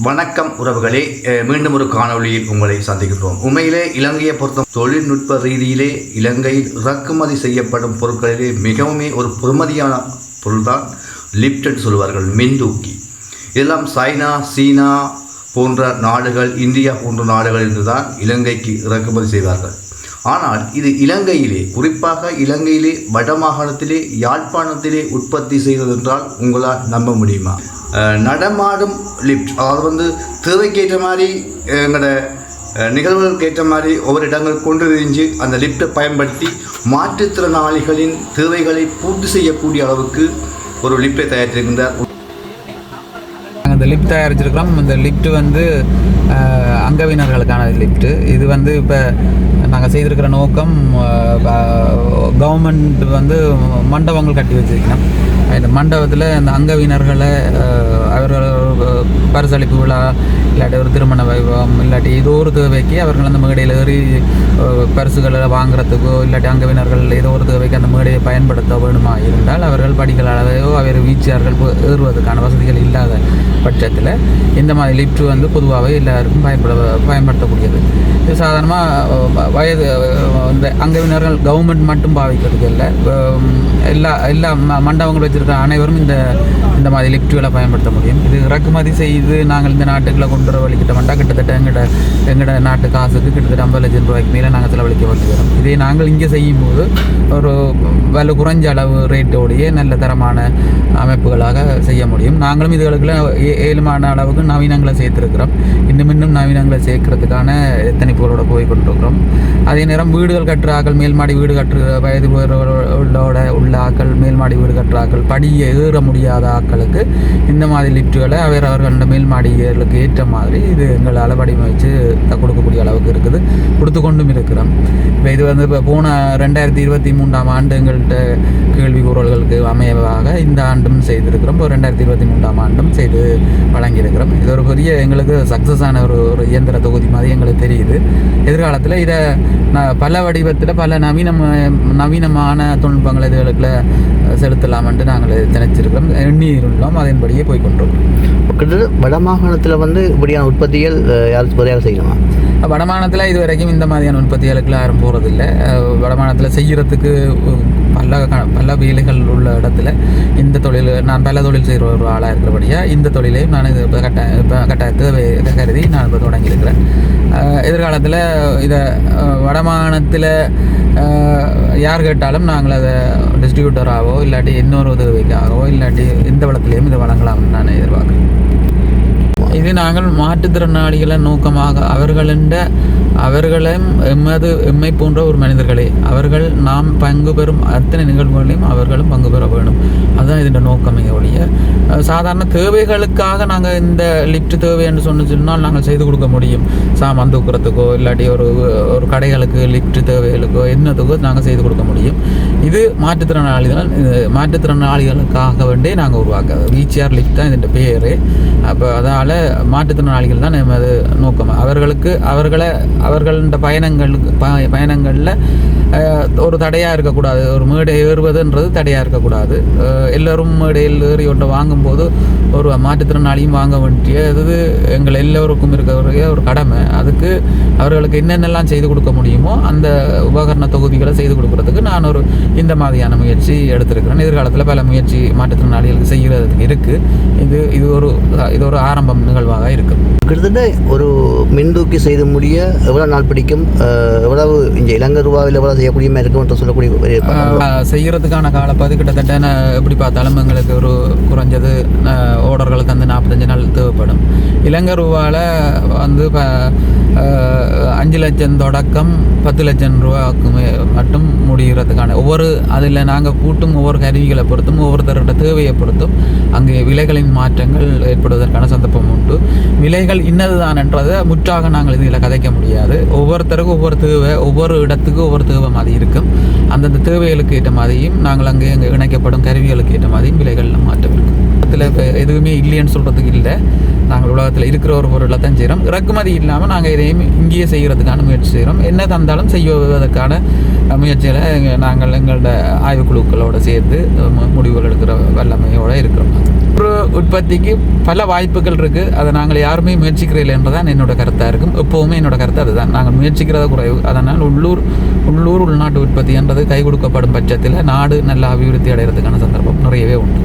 வணக்கம் உறவுகளே. மீண்டும் ஒரு காணொலியில் உங்களை சந்திக்கின்றோம். உண்மையிலே இலங்கையை பொறுத்த தொழில்நுட்ப ரீதியிலே இலங்கையில் இறக்குமதி செய்யப்படும் பொருட்களிலே மிகவுமே ஒரு பொறுமதியான பொருள்தான் லிப்டட் சொல்வார்கள் மின்தூக்கி. இதெல்லாம் சைனா சீனா போன்ற நாடுகள் இந்தியா போன்ற நாடுகளிலிருந்து தான் இலங்கைக்கு இறக்குமதி செய்வார்கள். ஆனால் இது இலங்கையிலே குறிப்பாக இலங்கையிலே வடமாகாணத்திலே யாழ்ப்பாணத்திலே உற்பத்தி செய்ததென்றால் உங்களால் நம்ப முடியுமா? நடமாடும் லிஃப்ட் அதாவது வந்து தேவைக்கேற்ற மாதிரி எங்களோட நிகழ்வுகளுக்கு ஏற்ற மாதிரி ஒவ்வொரு இடங்கள் கொண்டு தெரிஞ்சு அந்த லிஃப்ட்டை பயன்படுத்தி மாற்றுத்திறனாளிகளின் தேவைகளை பூர்த்தி செய்யக்கூடிய அளவுக்கு ஒரு லிஃப்டை தயாரித்திருக்கின்றார். நாங்கள் லிஃப்ட் தயாரிச்சிருக்கிறோம். இந்த லிஃப்ட் வந்து அங்கவினர்களுக்கான லிஃப்ட் இது வந்து இப்போ நாங்கள் செய்திருக்கிற நோக்கம் கவர்மெண்ட் வந்து மண்டபங்கள் கட்டி வச்சிருக்கணும். இந்த மண்டபத்தில் இந்த அங்கவினர்களை அவர்கள் பரிசளிப்பு விழா இல்லாட்டி ஒரு திருமண வைபவம் இல்லாட்டி ஏதோ ஒரு தேவைக்கு அவர்கள் அந்த மேடையில் ஏறி பரிசுகளை வாங்குறதுக்கோ இல்லாட்டி அங்கவினர்கள் ஏதோ ஒரு தேவைக்கு அந்த மேடையை பயன்படுத்த வேணுமா இருந்தால் அவர்கள் படிகளாலேயோ அவர் வீச்சார்கள் ஏறுவதற்கான வசதிகள் இல்லாத பட்சத்தில் இந்த மாதிரி லிஃப்ட் வந்து பொதுவாகவே எல்லாருக்கும் பயன்பட பயன்படுத்தக்கூடியது. சாதாரணமாக வயது இந்த அங்கவினர்கள் கவர்மெண்ட் மட்டும் பாவிக்கிறது இல்லை. எல்லா எல்லா மண்டபங்கள் வச்சுருக்க அனைவரும் இந்த இந்த மாதிரி லிஃப்ட்டுகளை பயன்படுத்த முடியும். இது இறக்குமதி செய்து நாங்கள் இந்த நாட்டுக்களை கொண்டு வர வழிக்கிட்ட வேண்டாம் கிட்டத்தட்ட எங்கட எங்கட நாட்டு காசுக்கு கிட்டத்தட்ட ஐம்பது லட்சம் ரூபாய்க்கு மேலே நாங்கள் செலவழிக்க வேண்டி இதே நாங்கள் இங்கே செய்யும்போது ஒரு விலை குறைஞ்ச அளவு ரேட்டோடையே நல்ல தரமான அமைப்புகளாக செய்ய முடியும். நாங்களும் இதுகளுக்குள்ள ஏ- ஏழுமான அளவுக்கு நவீனங்களை சேர்த்துருக்கிறோம். இன்னும் இன்னும் நவீனங்களை சேர்க்கறதுக்கான எத்தனைப்புகளோட போய் கொண்டிருக்கிறோம் அதே நேரம் வீடுகள் கட்டுற ஆக்கள் மேல்மாடி வீடு கட்டுற வயது உள்ளோட உள்ள ஆக்கள் மேல்மாடி வீடு கட்டுற ஆக்கள் படியை ஏற முடியாத ஆக்களுக்கு இந்த மாதிரி லிஃப்ட்டுகளை அவர் அவர்களோட மேல்மாடிகளுக்கு ஏற்ற மாதிரி இது எங்களால் வடிவமைச்சு கொடுக்கக்கூடிய அளவுக்கு இருக்குது. கொடுத்து கொண்டும் இருக்கிறோம். இப்போ இது வந்து இப்போ போன ரெண்டாயிரத்தி இருபத்தி மூன்றாம் ஆண்டு எங்கள்கிட்ட கேள்வி கூறல்களுக்கு அமையவாக இந்த ஆண்டும் செய்திருக்கிறோம். இப்போ ரெண்டாயிரத்தி இருபத்தி மூன்றாம் ஆண்டும் செய்து வழங்கியிருக்கிறோம். இது ஒரு பெரிய எங்களுக்கு சக்ஸஸ் ஆன ஒரு ஒரு இயந்திர தொகுதி மாதிரி எங்களுக்கு தெரியுது. எதிர்காலத்தில் இதை பல வடிவத்தில் பல நவீன நவீனமான தொழில்நுட்பங்களை இதுகளுக்குள்ள செலுத்தலாம்ன்ட்டு நாங்கள் நினைச்சிருக்கிறோம். எண்ணி இருந்தோம் அதன்படியே போய் கொண்டிருக்கிறோம் வடமாகாணத்தில் வந்து இப்படியான உற்பத்திகள் யாரும் முறையாக செய்யணுமா? வடமாநிலத்தில் இது வரைக்கும் இந்த மாதிரியான உற்பத்திகளுக்கு யாரும் போகிறதில்ல வடமாநிலத்தில் செய்கிறதுக்கு பல க- பல வேலைகள் உள்ள இடத்துல இந்த தொழில் நான் பல தொழில் செய்கிற ஒரு ஆளாக இருக்கிறபடியாக இந்த தொழிலையும் நான் இது இப்போ கட்ட இப்போ கட்டாயத்தை கருதி நான் இப்போ தொடங்கியிருக்கிறேன். எதிர்காலத்தில் இதை வடமாகாணத்தில் யார் கேட்டாலும் நாங்கள் அதை டிஸ்ட்ரிபியூட்டராகவோ இல்லாட்டி இன்னொரு உதவிக்காகவோ இல்லாட்டி எந்த வளத்துலேயும் இதை வழங்கலாம்னு நான் எதிர்பார்க்குறேன். இது நாங்கள் மாற்றுத்திறனாளிகளை நோக்கமாக. அவர்களின் அவர்களும் எம்மது எம்மை போன்ற ஒரு மனிதர்களே அவர்கள் நாம் பங்கு பெறும் அத்தனை நிகழ்வுகளையும் அவர்களும் பங்கு பெற வேண்டும். அதுதான் இதன் நோக்கமே ஒழிய. சாதாரண தேவைகளுக்காக நாங்கள் இந்த லிஃப்ட் தேவை என்று சொன்ன சொன்னால் நாங்கள் செய்து கொடுக்க முடியும். சாமான் தூக்குறதுக்கோ இல்லாட்டி ஒரு ஒரு கடைகளுக்கு லிஃப்ட் தேவைகளுக்கோ என்னத்துக்கோ நாங்கள் செய்து கொடுக்க முடியும். இது மாற்றுத்திறனாளிகள் இது மாற்றுத்திறனாளிகளுக்காக வேண்டே நாங்கள் உருவாக்குறது. வீச்சியார் லிஃப்ட் தான் இதன் பேர். அப்போ அதால் மாற்றுத்திறனாளிகள் தான் நமது நோக்கம். அவர்களுக்கு அவர்களை அவர்கள பயணங்களுக்கு ப- பயணங்களில் ஒரு தடையாக இருக்கக்கூடாது. ஒரு மேடை ஏறுவதுன்றது தடையாக இருக்கக்கூடாது. எல்லோரும் மேடையில் ஏறி ஒன்றை வாங்கும்போது ஒரு மாற்றுத்திறனாளியும் வாங்க வேண்டியது எங்கள் எல்லோருக்கும் இருக்கிற ஒரு கடமை. அதுக்கு அவர்களுக்கு என்னென்னலாம் செய்து கொடுக்க முடியுமோ அந்த உபகரண தொகுதிகளை செய்து கொடுக்கறதுக்கு நான் ஒரு இந்த மாதிரியான முயற்சி எடுத்திருக்கிறேன். எதிர்காலத்தில் பல முயற்சி மாற்றுத்திறனாளிகளுக்கு செய்கிறதுக்கு இருக்குது இது இது ஒரு இது ஒரு ஆரம்பம் நிகழ்வாக இருக்குது கிட்டத்தட்ட ஒரு மின்தூக்கி செய்து முடிய எவ்வளோ நாள் பிடிக்கும்? எவ்வளவு இங்கே இலங்கை ரூபாவில் எவ்வளோ செய்யக்கூடிய மாதிரி இருக்கும் என்று சொல்லக்கூடிய செய்யறதுக்கான காலப்பகுதி கிட்டத்தட்ட எப்படி பார்த்தாலும் எங்களுக்கு ஒரு குறைஞ்சது ஆஹ் ஓர்டர்களுக்கு வந்து நாற்பத்தஞ்சு நாள் தேவைப்படும் இலங்கை ரூபாவில் வந்து இப்போ அஞ்சு லட்சம் தொடக்கம் பத்து லட்சம் ரூபாவுக்குமே மட்டும் முடிகிறதுக்கான. ஒவ்வொரு அதில் நாங்கள் கூட்டும் ஒவ்வொரு கருவிகளை பொறுத்தும் ஒவ்வொருத்தரோட தேவையை பொறுத்தும் அங்கே விலைகளின் மாற்றங்கள் ஏற்படுவதற்கான சந்தர்ப்பம் உண்டு. விலைகள் இன்னதுதான்ன்றதை முற்றாக நாங்கள் இதில் கதைக்க முடியாது. ஒவ்வொருத்தருக்கும் ஒவ்வொரு தேவை ஒவ்வொரு இடத்துக்கும் ஒவ்வொரு தேவை மாதிரி இருக்கும். அந்தந்த தேவைகளுக்கு ஏற்ற மாதிரியும் நாங்கள் அங்கே அங்கே இணைக்கப்படும் கருவிகளுக்கு ஏற்ற மாதிரியும் விலைகளில் மாற்றம் இருக்கும் உலகத்தில் இப்போ எதுவுமே இல்லைன்னு சொல்கிறதுக்கு இல்லை. நாங்கள் உலகத்தில் இருக்கிற ஒரு பொருளை தான் செய்கிறோம் இறக்குமதி இல்லாமல் நாங்கள் இதையும் இங்கேயே செய்கிறதுக்கான முயற்சி செய்கிறோம் என்ன தந்தாலும் செய்வதற்கான முயற்சிகளை நாங்கள் எங்களோட ஆய்வுக்குழுக்களோடு சேர்த்து முடிவுகள் எடுக்கிற வல்லமையோடு இருக்கிறோம் ஒரு உற்பத்திக்கு பல வாய்ப்புகள் இருக்குது அதை நாங்கள் யாருமே முயற்சிக்கிறதில்லை என்றதான் என்னோட கருத்தாக இருக்கும். எப்போவுமே என்னோட கருத்து அதுதான். நாங்கள் முயற்சிக்கிறத குறைவு. அதனால் உள்ளூர் உள்ளூர் உள்நாட்டு உற்பத்தி என்றது கை கொடுக்கப்படும் பட்சத்தில் நாடு நல்ல அபிவிருத்தி அடைகிறதுக்கான சந்தர்ப்பம் நிறையவே உண்டு.